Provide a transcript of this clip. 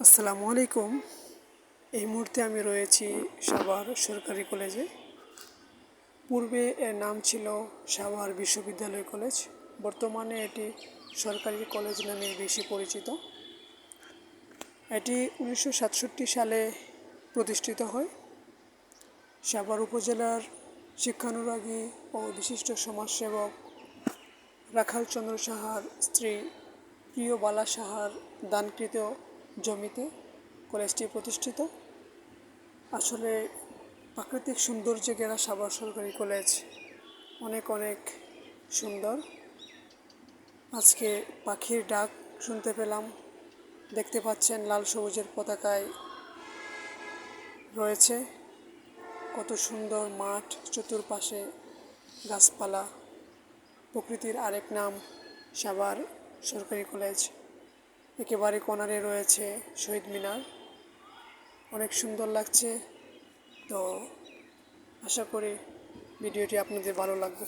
আসসালামু আলাইকুম। এই মুহূর্তে আমি রয়েছি সাভার সরকারি কলেজে। পূর্বে এর নাম ছিল সাভার বিশ্ববিদ্যালয় কলেজ। বর্তমানে এটি সরকারি কলেজ নামে বেশি পরিচিত। এটি উনিশশো সাতষট্টি সালে প্রতিষ্ঠিত হয়। সাভার উপজেলার শিক্ষানুরাগী ও বিশিষ্ট সমাজসেবক রাখাল চন্দ্র সাহার স্ত্রী প্রিয় বালা সাহার দানকৃত জমিতে কলেজটি প্রতিষ্ঠিত। আসলে প্রাকৃতিক সৌন্দর্যে ঘেরা সাভার সরকারি কলেজ অনেক অনেক সুন্দর। আজকে পাখির ডাক শুনতে পেলাম। দেখতে পাচ্ছেন লাল সবুজের পতাকায় রয়েছে। কত সুন্দর মাঠ, চতুর্পাশে গাছপালা, প্রকৃতির আরেক নাম সাভার সরকারি কলেজ। একেবারে কোনারে রয়েছে শহীদ মিনার। অনেক সুন্দর লাগছে। তো আশা করি ভিডিওটি আপনাদের ভালো লাগবে।